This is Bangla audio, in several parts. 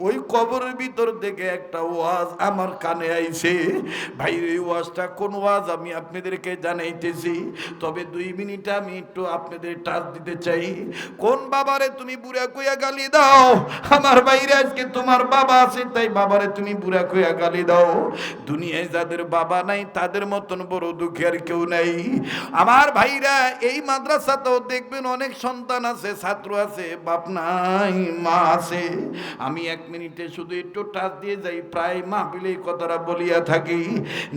ওই কবরের ভিতর থেকে একটা ওয়াজ আমার কানে আইছে। ভাই ওই ওয়াজটা কোন ওয়াজ আমি আপনাদেরকে জানাইতেছি, তবে দুই মিনিট আমি একটু আপনাদের টাচ দিতে চাই। কোন বাবারে তুমি বুড়া কইয়া গালি দাও? আমার বাইরে আজকে তোমার বাবা আছে, তাই বাবারে তুমি বুড়া কইয়া গালি দাও। দুনিয়ায় যাদের বাবা নাই, তাদের মতন বড় দুঃখী আর কেউ নাই। আমার ভাইরা, এই মাদ্রাসাতেও দেখবেন অনেক সন্তান আছে, ছাত্র আছে, বাপ নাই, মা আছে। আমি এক মিনিটে শুধু একটু টাচ দিয়ে যাই, প্রায় মাহবিলে এই কথাটা বলিয়া থাকি।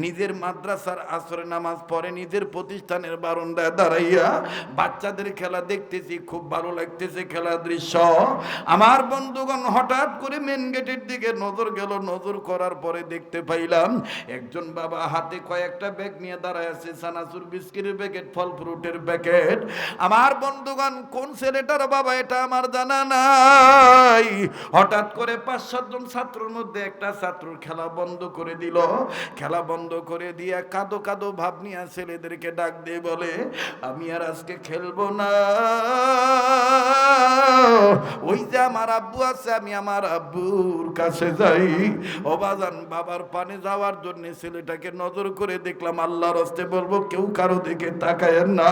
নিজের মাদ্রাসার আসরে নামাজ পড়ে নিজের প্রতিষ্ঠানের বারান্দায় দাঁড়াইয়া বাচ্চাদের খেলা দেখতেছি, খুব ভালো লাগতেছে খেলার দৃশ্য। আমার বন্ধুগণ হঠাৎ করে মেন গেটের দিকে নজর গেল, নজর করার পরে দেখতে পাইলাম, একজন বাবা হাতে কয়েকটা ব্যাগ নিয়ে দাঁড়ায় আছে সানাসুর বিস্কিটের প্যাকেট ফল ফ্রুটের প্যাকেট আমার বন্ধুগণ, কোন ছেলেটার বাবা, এটা আমার জানা নাই। হঠাৎ করে পাঁচ সাতজন ছাত্রের মধ্যে একটা ছাত্রর খেলা বন্ধ করে দিল। খেলা বন্ধ করে দিয়ে কাদো কাদো ভাব নিয়ে ছেলেদেরকে ডাক দিয়ে বলে, আমি আর আজকে খেলব না। ওই যে আমার আব্বু আছে, আমি আমার আব্বুর কাছে যাই। অবাজান বাবার পানে যাওয়ার জন্য ছেলেটাকে নজর করে দেখলাম আল্লাহর হস্তে বলব, কেউ কারও দিকে তাকায়েন না।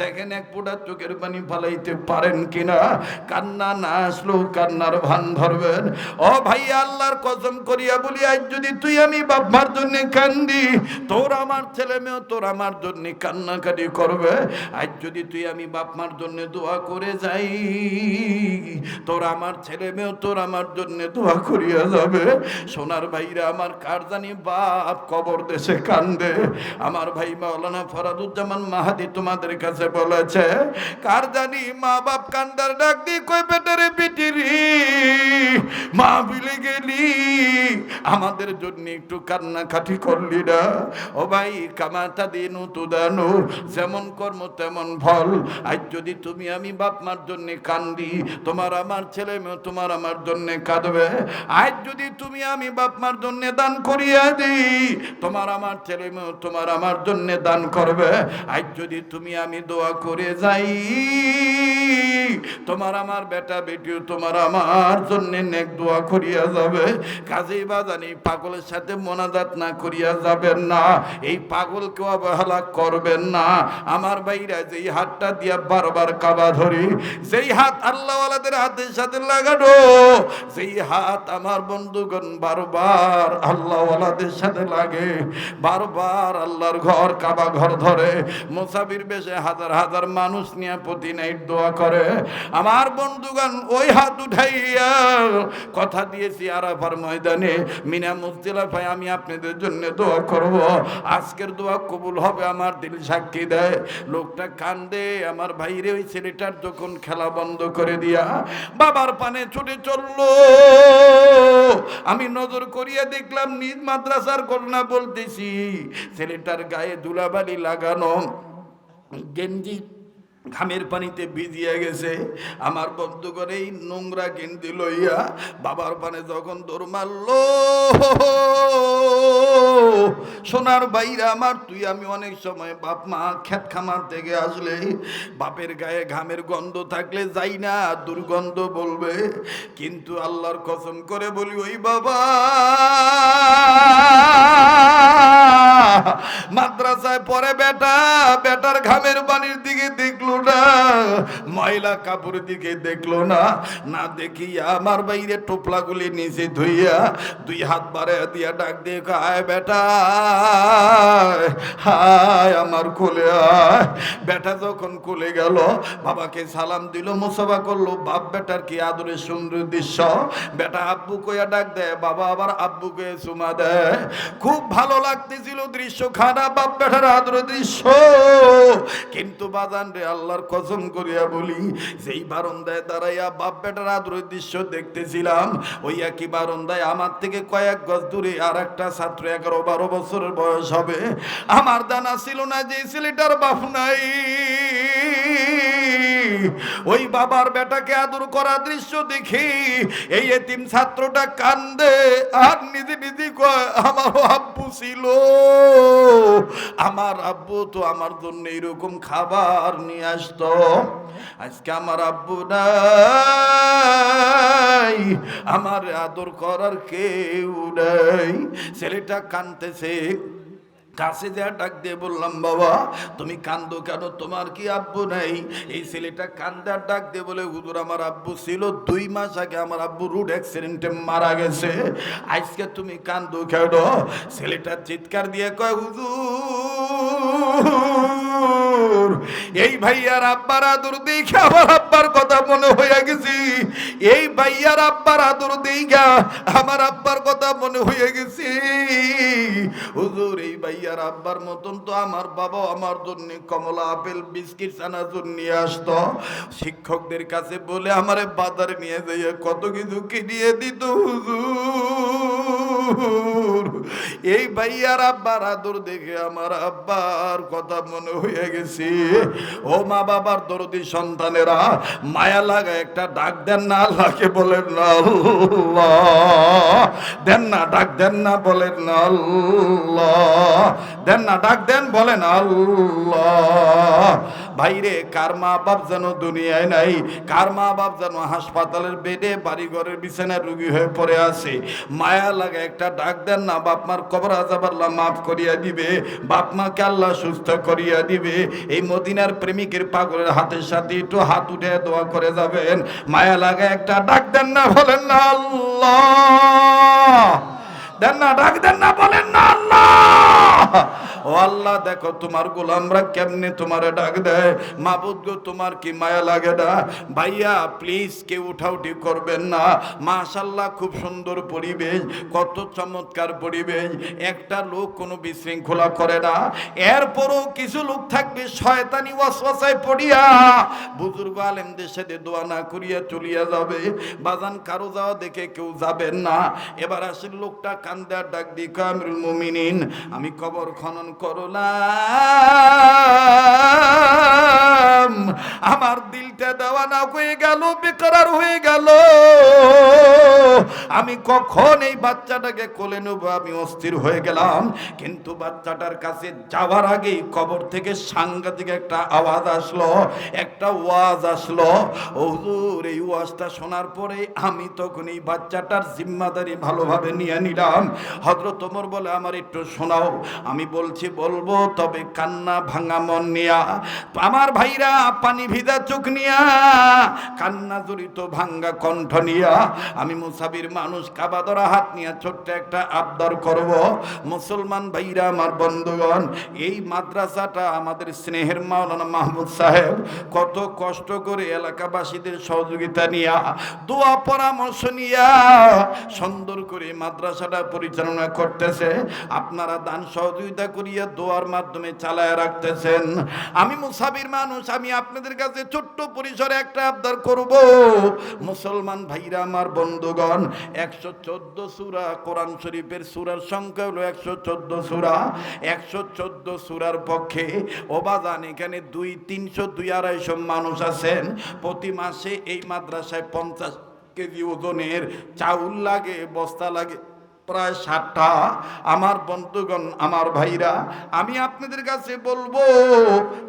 দেখেন এক ফোঁটা চোখের পানি ফালাইতে পারেন কিনা। কান্না না আসলেও কান্নার ভান ধরবেন। ও ভাই, আল্লাহর কসম করিয়া বলি, আজ যদি তুই আমি বাপমার জন্য কান্দি, তোর আমার ছেলে মেয়ে তোর আমার জন্য কান্নাকাটি করবে। আজ যদি তুই আমি বাপমার জন্য দোয়া করে যাই, তোর আমার ছেলে মেয়ে তোর আমার জন্য দোয়া করিয়া যাবে। সোনার ভাইরা, আমার কার জানি বাপ কবর দেশে কান্দে। আমার ভাই মাওলানা ফরাদুজ্জামান মাহাদি তোমাদের কাছে বলেছে, কার জানি মা বাপ কান্দার ডাক দিয়ে কই পেটারে পিটিরি? মা বিলে গেলি? আমাদের জন্য একটু কান্নাকাটি করলি না? ও ভাই, কামাতা দিনু তুদানু, যেমন কর্ম তেমন ফল। আজ যদি তুমি আমি বাপ মার জন্য কান্দি, তোমার আমার ছেলে মেয়ে তোমার আমার জন্য কাঁদবে। আজ যদি তুমি আমি বাপ মার জন্য দান করিয়া দিই, তোমার আমার ছেলে মেয়ে তোমার আমার জন্য দান করবে। আজ যদি তুমি আমি দোয়া করে যাই তোমার আমার বেটা বেটিও তোমার আমার জন্য নেক দোয়া করিয়া যাবে। কাজেই বাজানি পাগলের সাথে মোনাজাত না করিয়া যাবেন না। এই পাগলকে অবহেলা করবেন না। আমার বাইরা যেই হাতটা দিয়া বারবার কাবা ধরি, যেই হাত আল্লাহওয়ালাদের হাতের সাথে লাগানো, যেই হাত আমার বন্ধুগণ বারবার আল্লাহওয়ালাদের সাথে লাগে, বারবার আল্লাহর ঘর, কাবা ঘর ধরে, মুসাফির বেশে হাজার হাজার মানুষ নিয়ে প্রতি নাইট দোয়া করে। আমার বন্ধুগণ, ওই হাত উঠাইয়া কথা দিয়েছি আরাফার ময়দানে। মিনা মুস্তিলা ভাই আমি আপনাদের জন্য দোয়া করব। আজকের দোয়া কবুল হবে আমার, দিল সাক্ষী দেয়। লোকটা কান্দে, আমার ভাইরে ওই ছেলেটার যখন খেলা বন্ধ করে দিয়া বাবার পানে ছুটে চলল। আমি নজর করিয়া দেখলাম, নিজ মাদ্রাসার করোনা বলতেছি। ছেলেটার গায়ে ধুলাবালি লাগানো। গেঞ্জি ঘামের পানিতে ভিজিয়ে গেছে। আমার বন্ধু করে এই নোংরা গেঞ্জি লইয়া বাবার পানে যখন দৌড় মারলো সোনার বাইরা আমার তুই, আমি অনেক সময় বাপ মা খেত খামার থেকে আসলে বাপের গায়ে ঘামের গন্ধ থাকলে যাই না, দুর্গন্ধ বলবে। কিন্তু আল্লাহর কসম করে বলি, ওই বাবা, মাদ্রাসায় পরে বেটা, বেটার ঘামের পানির দিকে দেখল। না। ময়লা কাপড়ের দিকে দেখল না। না দেখি আমার বাইরে নিচে ধুইয়া দুই হাত দিয়া ডাক দিয়ে বেটা, হায় আমার বেটা যখন গেল, বাবাকে সালাম দিল, মোসাফা করল, বাপ, বেটার কি আদরের সুন্দর দৃশ্য? বেটা আব্বু কইয়া ডাক দেয়, বাবা, আবার আব্বুকে চুমা দেয় খুব ভালো লাগতেছিল দৃশ্য, খারাপ, বাপ, বেটার আদর দৃশ্য। কিন্তু বাজান রে আল্লাহর কসম করিয়া বলি, যেই বারন্দায় দাঁড়াইয়া বাপ বেটার আদর দৃশ্য দেখতেছিলাম, ওই একই বারন্দায় আমার থেকে কয়েক গজ দূরে আর একটা ছাত্র এগারো বারো বছরের বয়স হবে। আমার দানা ছিল না যে ছেলেটার বাপ নাই। ওই বাবার বেটাকে আদর করা দৃশ্য দেখি। এই এতিম ছাত্রটা কান্দে, আর নিজে নিজে কয় আমার আব্বু ছিল। আমার আব্বু তো আমার জন্য এরকম খাবার নিয়ে আসতো। আজকে আমার আব্বু নাই। আমার আদর করার কেউ নাই। ছেলেটা কানতেছে কাছে দেয়া ডাক দিয়ে বললাম, বাবা, তুমি কান্দো কেন? তোমার কি আব্বু নাই? এই ছেলেটা কান্দার ডাক দিয়ে বলে, হুজুর, আমার আব্বু ছিল দুই মাস আগে আমার আব্বু রুড অ্যাক্সিডেন্টে মারা গেছে। আজকে তুমি কান্দো কেন? ছেলেটা চিৎকার দিয়ে কয়, হুজুর, এই ভাইয়ার আব্বার আদর দেখে আমার আব্বার কথা মনে হয়ে গেছি। এই ভাইয়ার আব্বার আদর দেখা আমার আব্বার কথা মনে হয়ে গেছি। হুজুর, এই ভাইয়ার আব্বার মতন তো আমার বাবা আমার জন্য কমলা আপেল, বিস্কিট চানাচুর নিয়ে আসতো। শিক্ষকদের কাছে বলে আমারে বাজারে নিয়ে যাইয়ে কত কিছু কিনিয়ে দিত হুজুর। এই ভাইয়ার আব্বার আদর দেখে আমার আব্বার কথা মনে হয়ে গেছে। ও মা বাবার দরদি সন্তানেরা, মায়া লাগা একটা ডাক দেন না আল্লাহকে বলেন না আল্লাহ। দেন না, ডাক দেন না বলেন না আল্লাহ। দেন না, ডাক দেন বলেন আল্লাহ। ভাইরে, কার মা বাপ যেন দুনিয়ায় নাই, কার মা বাপ যেন হাসপাতালের বেডে বাড়ি ঘরের বিছানায় রুগী হয়ে পড়ে আছে। মায়া লাগে একটা ডাক দেন না বাপ মার কবর আজাব আল্লাহ মাফ করিয়া দিবে, বাপ মাকে আল্লাহ সুস্থ করিয়া দিবে। এই মদিনার প্রেমিকের পাগলের হাতের সাথে একটু হাত উঠে দোয়া করে যাবেন। মায়া লাগা একটা ডাক দেন না, বলেন না আল্লাহ। দেন না, ডাক দেন না, বলেন না আল্লাহ। ও আল্লাহ, দেখো তোমার গোলামরা কেমনে তোমারে ডাক দেয়। মাবুদ গো, তোমার কি মায়া লাগে না? ভাইয়া প্লিজ কেউ উঠাউঠি করবেন না। মাশাল্লাহ খুব সুন্দর পরিবেশ, কত চমৎকার পরিবেশ। একটা লোক কোনো বিশৃঙ্খলা করে না। এরপরও কিছু লোক থাকবে শয়তানি ওয়াসওয়াসায় পড়িয়া। বুজুর্গ আলেমদের সাথে দোয়া না করিয়া চলিয়া যাবে। বাজান কারও যাওয়া দেখে কেউ যাবেন না। এবার আসেন লোকটা কান্দার ডাক দিয়ে কামরুল মুমিনিন, আমি কবর খনন করলাম। আমার দিলটা দেওয়া না হয়ে গেল বেকরার হয়ে গেল। আমি কখন এই বাচ্চাটাকে কোলে নেব? আমি অস্থির হয়ে গেলাম। কিন্তু বাচ্চাটার কাছে যাওয়ার আগেই কবর থেকে সাংঘাতিক একটা আওয়াজ আসলো, একটা ওয়াজ আসলো। হুজুর, এই ওয়াজটা শোনার পরে আমি তখন এই বাচ্চাটার জিম্মাদারি ভালোভাবে নিয়ে নিলাম। হজরত তোমর বলে, আমার একটু শোনাও। আমি বলছি বলব, তবে কান্না ভাঙা মন নিয়া। আমার ভাইরা, পানি ভিজা চোখ নিয়া, কান্না জড়িত ভাঙ্গা কণ্ঠ নিয়া, আমি মুসাবির মানুষ কাবাদরা হাত নিয়ে ছোট্ট একটা আবদার করব। মুসলমান ভাইরা, আমার বন্ধুগণ, এই মাদ্রাসাটা আমাদের স্নেহের মাওলানা মাহমুদ সাহেব কত কষ্ট করে এলাকাবাসীদের সহযোগিতা নিয়া, দোয়া পরামর্শ নিয়া সুন্দর করে মাদ্রাসাটা পরিচালনা করতেছে। আপনারা দান সহযোগিতা করিয়া দোয়ার মাধ্যমে চালায় রাখতেছেন। আমি মুসাবির মানুষ, আমি আপনাদের কাছে ছোট্ট পরিসরে একটা আবদার করব। মুসলমান ভাইরা, আমার বন্ধুগণ, একশো চোদ্দ সুরা কোরআন শরীফের সুরার সংখ্যা হলো একশো চোদ্দ সুরা। একশো চোদ্দ সুরার পক্ষে ওবাদান এখানে দুই, তিনশো, দুই, আড়াইশো মানুষ আছেন। প্রতি মাসে এই মাদ্রাসায় পঞ্চাশ কেজি ওজনের চাউল লাগে, বস্তা লাগে। প্রায় ষাটটা আমার বন্ধুগণ, আমার ভাইরা, আমি আপনাদের কাছে বলব,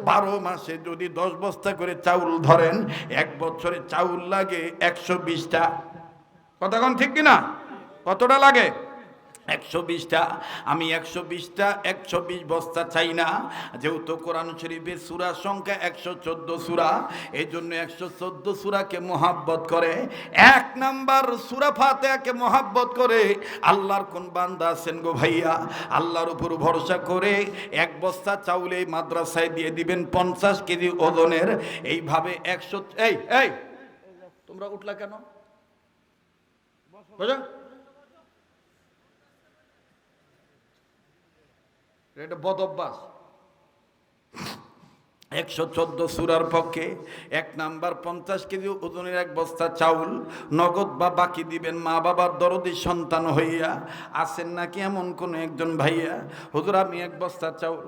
বারো মাসে যদি দশ বস্তা করে চাউল ধরেন, এক বছরে চাউল লাগে একশো বিশটা। কতক্ষণ ঠিক কিনা? কতটা লাগে? একশো বিশটা, আমি একশো বিশটা, একশো বিশ বস্তা চাই না। যেহেতু কোরআন শরীফের সুরার সংখ্যা একশো চোদ্দ সুরা এই জন্য একশো চোদ্দ সুরাকে মোহাব্বত করে, এক নাম্বার সুরা ফাতেহাকে মোহাব্বত করে, আল্লাহর কোন বান্দা আছেন গো ভাইয়া? আল্লাহর উপর ভরসা করে এক বস্তা চাউল মাদ্রাসায় দিয়ে দিবেন পঞ্চাশ কেজি ওজনের, এইভাবে একশো, এই এই, তোমরা উঠলা কেন? এটা বদ অভ্যাস। একশো চোদ্দ সুরার পক্ষে এক নাম্বার পঞ্চাশ কেজি ওজনের এক বস্তা চাউল নগদ বা বাকি দিবেন মা বাবার দরদি সন্তান হইয়া, আছেন নাকি এমন কোনো একজন ভাইয়া? হুজুর, আমি এক বস্তা চাউল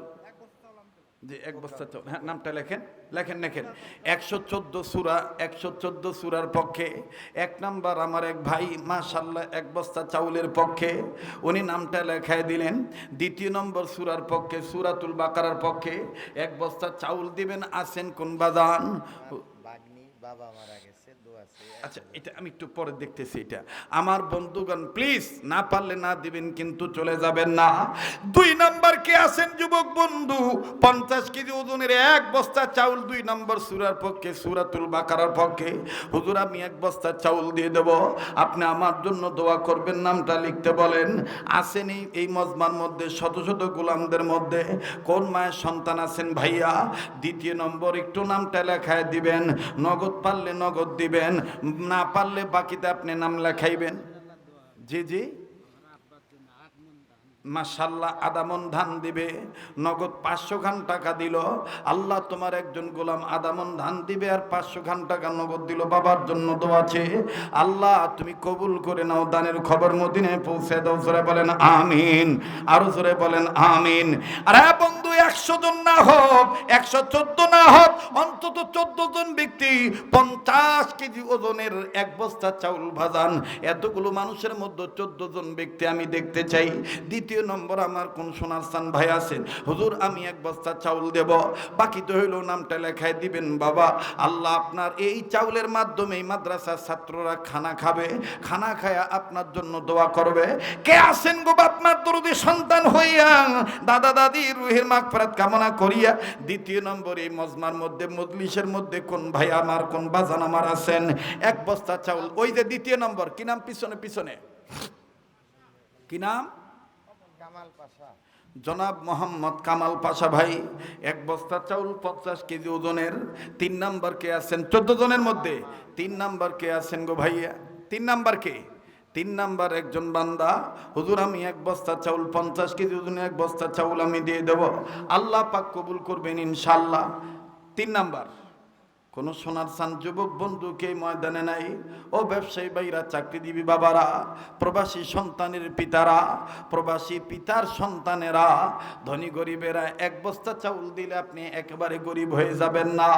যে এক বস্তা চাউল হ্যাঁ নামটা লেখেন লেখেন লেখেন। একশো চোদ্দ সুরা, একশো চোদ্দ সুরার পক্ষে, এক নাম্বার আমার এক ভাই মাশাল্লা এক বস্তা চাউলের পক্ষে, উনি নামটা লেখায় দিলেন। দ্বিতীয় নম্বর সুরার পক্ষে, সুরাতুল বাকারার পক্ষে, এক বস্তা চাউল দিবেন আসেন কোন বাজান? বাবা মারা আচ্ছা এটা আমি একটু পরে দেখতেছি এটা। আমার বন্ধুগণ প্লিজ না পারলে না দিবেন, কিন্তু চলে যাবেন না। দুই নাম্বার কে আছেন, যুবক বন্ধু? পঞ্চাশ কেজি ওজনের এক বস্তা চাউল দুই নম্বর সুরার পক্ষে, সুরাতুল বাকারার পক্ষে। হুজুর, আমি এক বস্তা চাউল দিয়ে দেব। আপনি আমার জন্য দোয়া করবেন, নামটা লিখতে বলেন। আসেন এই মজমার মধ্যে, শত শত গোলামদের মধ্যে। কোন মায়ের সন্তান আছেন ভাইয়া? দ্বিতীয় নম্বর, একটু নামটা লেখায় দিবেন। নগদ পারলে নগদ দিবেন। না পারলে বাকিতে আপনি নাম লেখাইবেন। জি জি। মাসাল্লাহ আদামন ধান দিবে, নগদ পাঁচশো খান টাকা দিল। আল্লাহ তোমার একজন গোলাম আদামন ধান দিবে আর পাঁচশো খান টাকা নগদ দিল বাবার জন্য তো আছে আল্লাহ, তুমি কবুল করে নাও, দানের খবর মদিনে পৌঁছে দাও। জোরে বলেন আমিন, আরও জোরে বলেন আমিন। আরে বন্ধু, একশো জন না হোক, একশো চোদ্দ না হোক, অন্তত চোদ্দ জন ব্যক্তি পঞ্চাশ কেজি ওজনের এক বস্তা চাউল ভাজান। এতগুলো মানুষের মধ্যে চোদ্দ জন ব্যক্তি আমি দেখতে চাই। দ্বিতীয় নম্বর আমার কোন সোনার স্থান ভাই আছেন? হুজুর, আমি এক বস্তা চাউল দেব। বাকি তো হইল নামটা লেখায় দিবেন, বাবা। আল্লাহ আপনার এই চাউলের মাধ্যমে এই মাদ্রাসার ছাত্ররা খানা খাবে। খানা খায়া আপনার জন্য দোয়া করবে। কে আছেন গো আপনার দরদি সন্তান হইয়া? দাদা দাদি রুহের মাগফিরাত কামনা করিয়া। দ্বিতীয় নম্বর এই মজমার মধ্যে, মজলিসের মধ্যে কোন ভাই আমার, কোন বাজান আমার আছেন? এক বস্তা চাউল। ওই যে দ্বিতীয় নম্বর, কি নাম পিছনে পিছনে? কি নাম? জনাব মোহাম্মদ কামাল পাশা ভাই, এক বস্তা চাউল পঞ্চাশ কেজি ওজনের, তিন নাম্বার কে আছেন? চোদ্দ জনের মধ্যে। তিন নাম্বার কে আছেন গো ভাইয়া? তিন নাম্বার কে? তিন নাম্বার একজন বান্দা, হুজুর, আমি এক বস্তা চাউল পঞ্চাশ কেজি ওজনের এক বস্তা চাউল আমি দিয়ে দেব। আল্লাহ পাক কবুল করবেন ইনশাল্লাহ তিন নাম্বার। কোন সোনার সান যুবক বন্ধুকে ময়দানে নাই। ও ব্যবসায়ী ভাইরা, চাকরিজীবী বাবারা, প্রবাসী সন্তানের পিতারা, প্রবাসী পিতার সন্তানেরা, ধনী গরিবেরা, এক বস্তা চাউল দিলে আপনি একেবারে গরিব হয়ে যাবেন না।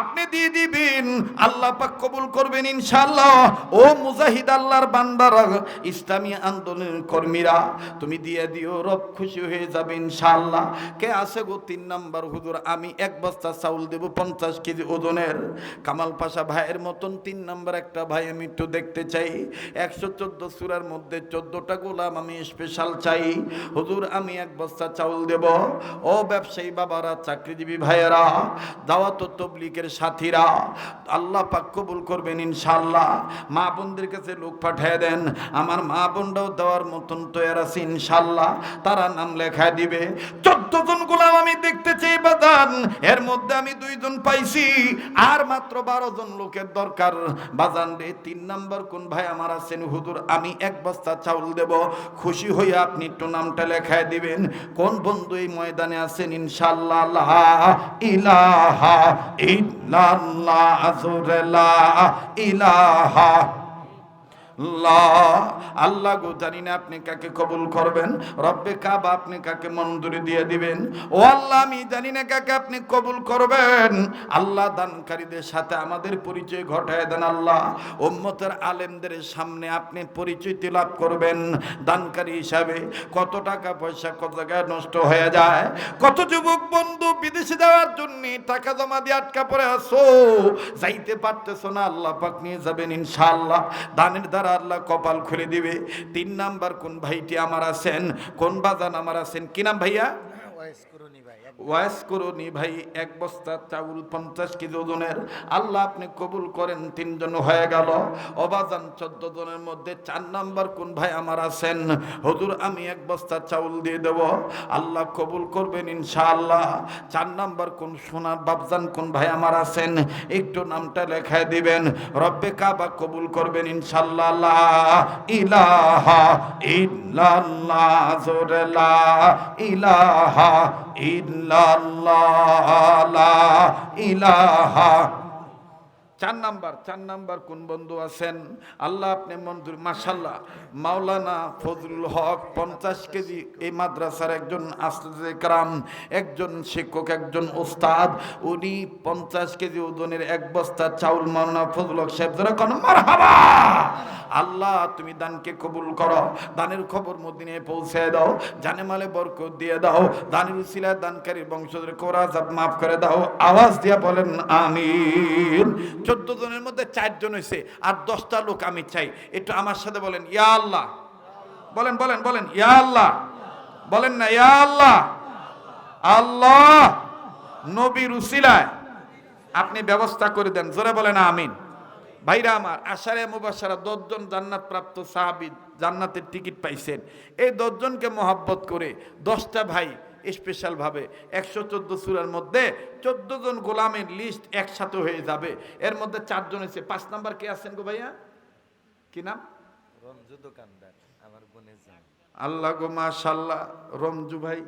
আপনি দিয়ে দিবেন, আল্লাহ পাক কবুল করবেন ইনশাআল্লাহ। ও মুজাহিদ আল্লাহর বান্দারা, ইসলামী আন্দোলনের কর্মীরা, তুমি দিয়ে দিও, রব খুশি হয়ে যাবে ইনশাআল্লাহ। কে আছে গো? তিন নাম্বার হুজুর, আমি এক বস্তা চাউল দেব, পঞ্চাশ কেজি ওজনের কামাল পাশা ভাইয়ের মতন তিন নাম্বার একটা ভাই আমি একটু দেখতে চাই। একশো চোদ্দ সুরার মধ্যে চোদ্দটা গোলাম আমি স্পেশাল চাই। হুজুর, আমি এক বস্তা চাউল দেব। ও ব্যবসায়ী বাবারা, চাকরিজীবী ভাইয়েরা, দাওয়াত তবলিকের সাথীরা, আল্লাহ পাক কবুল করবেন ইনশাআল্লাহ। মা বোনদের কাছে লোক পাঠিয়ে দেন। আমার মা বোনরাও দেওয়ার মতন তৈরি আছে ইনশাআল্লাহ। তারা নাম লেখায় দিবে। চোদ্দ জন গোলাম আমি দেখতে চাই বাদান। এর মধ্যে আমি দুইজন পাইছি। আর মাত্র বারো জন লোকের দরকার। বাজান রে, তিন নাম্বার কোন ভাই আমার আছেন? হুদুর আমি এক বস্তা চাউল দেব। খুশি হয়ে আপনি একটু নামটা লেখায় দিবেন। কোন বন্ধু এই ময়দানে আছেন? ইনশাল্লাহ ইলাহা ইল্লাল্লাহ ইলাহা আল্লাহ গো, জানি না আপনি কাকে কবুল করবেন। রব্বে কাবা আপনি কাকে মঞ্জুরি দিয়ে দিবেন? ও আল্লাহ, আমি জানি না কাকে আপনি কবুল করবেন। আল্লাহ দানকারীদের সাথে আমাদের পরিচয় ঘটায় দেন আল্লাহ। উম্মতের আলেমদের সামনে আপনি পরিচয় লাভ করবেন। দানকারী হিসাবে কত টাকা পয়সা কত জায়গায় নষ্ট হয়ে যায়। কত যুবক বন্ধু বিদেশে যাওয়ার জন্য টাকা জমা দিয়ে আটকা পড়ে আসো যাইতে পারতেছো না, আল্লাহ পাক নিয়ে যাবেন ইনশাআল্লাহ। দানের দ্বারা আল্লাহ কপাল খুলে দিবে। তিন নাম্বার কোন ভাইটি আমার আছেন? কোন বাজান আমার আছেন? কি নাম ভাইয়া ওয়াইস করুনি ভাই এক ওয়াস করুনি ভাই, এক বস্তা চাউল পঞ্চাশ কেজি ওজনের। আল্লাহ আপনি কবুল করেন, তিনজন হয়ে গেল। অবাজান চোদ্দ জনের মধ্যে চার নাম্বার কোন ভাই আমার আছেন? হুজুর, আমি এক বস্তা চাউল দিয়ে দেব। আল্লাহ কবুল করবেন ইনশাআল্লাহ। চার নাম্বার কোন সোনার বাবজান কোন ভাই আমার আছেন? একটু নামটা লেখায় দিবেন। রব্বে কাবা কবুল করবেন ইনশাআল্লাহ। লা ইলাহা ইল্লাল্লাহ, জোরে ইলাহা ইল্লাল্লাহ লা ইলাহা চার নাম্বার চার নাম্বার কোন বন্ধু আছেন? আল্লাহ আপনি মঞ্জুর মাসাল্লাহ মাওলানা ফজলুল হক, পঞ্চাশ কেজি এই মাদ্রাসার একজন আসতে কারাম, একজন শিক্ষক, একজন ওস্তাদ উনি পঞ্চাশ কেজি ওজনের এক বস্তা চাউল, মাওলানা ফজলুল হক সাহেব যারা কোন আল্লাহ, তুমি দানকে কবুল করো। দানের খবর মদিনে পৌঁছে দাও, জানে মালে বরকত দিয়ে দাও। দানের উসিলায় দানকারী বংশধর কোরা জাত মাফ করে দাও। আওয়াজ দিয়া বলেন, আমিন। চোদ্দ জনের মধ্যে চারজন হয়েছে আর দশটা লোক আমি চাই। একটু আমার সাথে বলেন, ইয়া আল্লাহ। বলেন বলেন বলেন, ইয়া আল্লাহ। বলেন না, ইয়া আল্লাহ। আল্লাহ নবীর উসিলায় আপনি ব্যবস্থা করে দেন। জোরে বলেন, আমিন। ভাইরা আমার, আশারে মুবাসারা দশজন জান্নাত প্রাপ্ত সাহাবি জান্নাতের টিকিট পাইছেন। এই দশজনকে মহাব্বত করে দশটা ভাই স্পেশাল ভাবে একশো চোদ্দ সুরার মধ্যে চোদ্দ জন গোলামের লিস্ট একসাথে হয়ে যাবে। এর মধ্যে চারজন এসে পাঁচ নাম্বার কে আছেন গো ভাইয়া? কি নাম? রমজু দোকানদার আমার বোনের আল্লাহ গো মাশাল্লাহ রমজু ভাই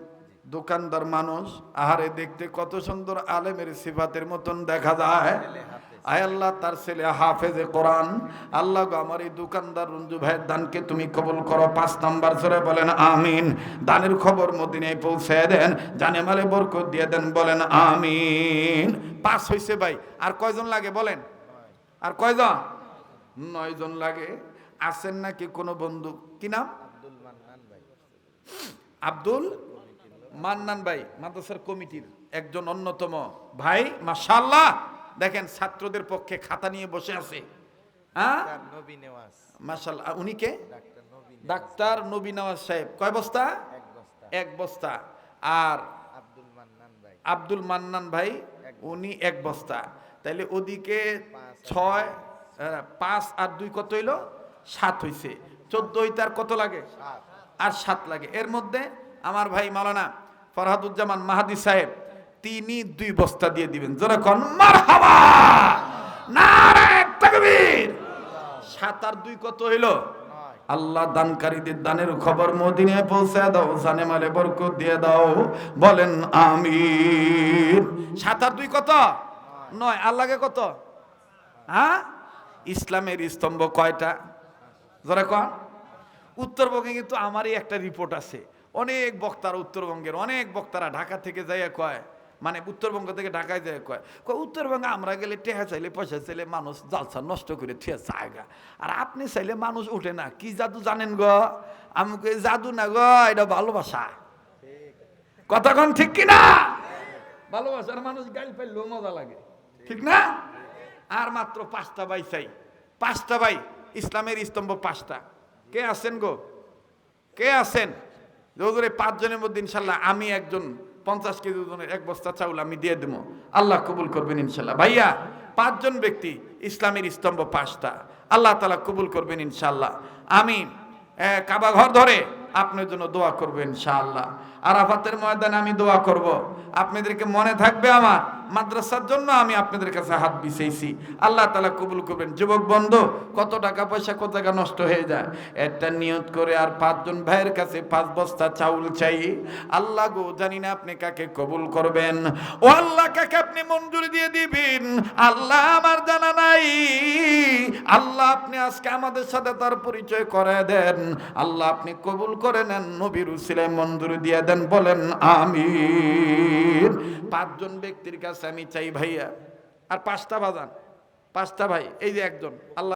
দোকানদার মানুষ। আহারে দেখতে কত সুন্দর আলেমের সিফাতের মতন দেখা যায়। আয় আল্লাহ, তার ছেলে হাফেজে কোরআন। আল্লাহ আমার এই দোকানদার রঞ্জু ভাইয়ের দানকে তুমি কবুল করো। পাঁচ নাম্বার ধরে বলেন, আমিন। দানের খবর মদিনায় পৌঁছে দেন, জানে মালে বরকত দিয়ে দেন, বলেন, আমিন। পাঁচ হয়েছে ভাই, আর কয়জন লাগে বলেন? আর কয়জন? নয় জন লাগে। আছেন নাকি কোনো বন্ধু? কি নাম? আব্দুল মান্নান ভাই আব্দুল মান্নান ভাই মাদ্রাসার কমিটির একজন অন্যতম। ভাই মাশাল্লাহ দেখেন ছাত্রদের পক্ষে খাতা নিয়ে বসে আছে। হ্যাঁ? মাশাল্লাহ উনি কে? ডাক্তার নবী নেওয়াজ, সাহেব। কয় বস্তা? এক বস্তা। আর আব্দুল মান্নান ভাই। আব্দুল মান্নান ভাই উনি এক বস্তা। তাইলে ওদিকে ছয় পাঁচ আর দুই কত হইল? সাত হইছে। চোদ্দ হইতে আর কত লাগে? সাত। আর সাত লাগে। এর মধ্যে আমার ভাই মালানা ফরহাদুজ্জামান মাহাদি সাহেব তিনি দুই বস্তা দিয়ে দিবেন। মারহাবা! নারায়ে তাকবীর! সাত আর দুই কত হইল? আল্লাহ দানকারীদের দানের খবর মদিনে পৌঁছে দাও, জানে মালে বরকত দিয়ে দাও, বলেন আমি সাত আর দুই কত? নয় আল্লাহকে কত? হ্যাঁ? ইসলামের স্তম্ভ কয়টা? যারা কন। উত্তরবঙ্গে কিন্তু আমারই একটা রিপোর্ট আছে। অনেক বক্তারা উত্তরবঙ্গের, অনেক বক্তারা ঢাকা থেকে যাইয়া কয় মানে উত্তরবঙ্গ থেকে ঢাকায় যায় কয় কয় উত্তরবঙ্গে আমরা গেলে টেহা চাইলে পয়সা চাইলে মানুষ জালসা নষ্ট করে থুয়ে জায়গা আর আপনি চাইলে মানুষ উঠে না কি জাদু জানেন গো? আমি কই, জাদু না গো এটা ভালোবাসা। কথাক্ষণ ঠিক কি না? ভালোবাসার মানুষ গাইল পাইলেও মজা লাগে। ঠিক না? আর মাত্র পাঁচটা বাই চাই। পাঁচটা বাই ইসলামের স্তম্ভ পাঁচটা। কে আছেন গো? কে আছেন? পাঁচজনের মধ্যে ইনশাল্লাহ আমি একজন পঞ্চাশ কেজি ওজনের এক বস্তা চাউল আমি দিয়ে দেবো। আল্লাহ কবুল করবেন ইনশাল্লাহ। ভাইয়া, পাঁচজন ব্যক্তি ইসলামের স্তম্ভ পাঁচটা। আল্লাহ তালা কবুল করবেন ইনশাল্লাহ। আমি কাবা ঘর ধরে আপনার জন্য দোয়া করবেন ইনশাআল্লাহ আরাফাতের ময়দানে আমি দোয়া করব। আপনাদেরকে মনে থাকবে আমার, মাদ্রাসার জন্য আমি আপনাদের কাছে হাত বিছাইছি। আল্লাহ তালা কবুল করবেন। যুবক বন্ধু, কত টাকা পয়সা, কত টাকা নষ্ট হয়ে যায়? একটা নিয়ত করে আর পাঁচজন ভাইয়ের কাছে পাঁচ বস্তা চাউল চাই। আল্লাহ গো, জানি না আপনি কাকে কবুল করবেন। ও আল্লাহ, কাকে আপনি মঞ্জুরি দিয়ে দিবেন? আল্লাহ আমার জানা নাই। আল্লাহ আপনি আজকে আমাদের সাথে তার পরিচয় করে দেন। আল্লাহ আপনি কবুল করে নেন। নবীর উসিলায় মঞ্জুরি দিয়ে দেন। বলেন আমি পাঁচজন ব্যক্তির কাছে আমি চাই, ভাইয়া, আর পাঁচটা বাজান, পাঁচটা ভাই, এই যে একজন, আল্লাহ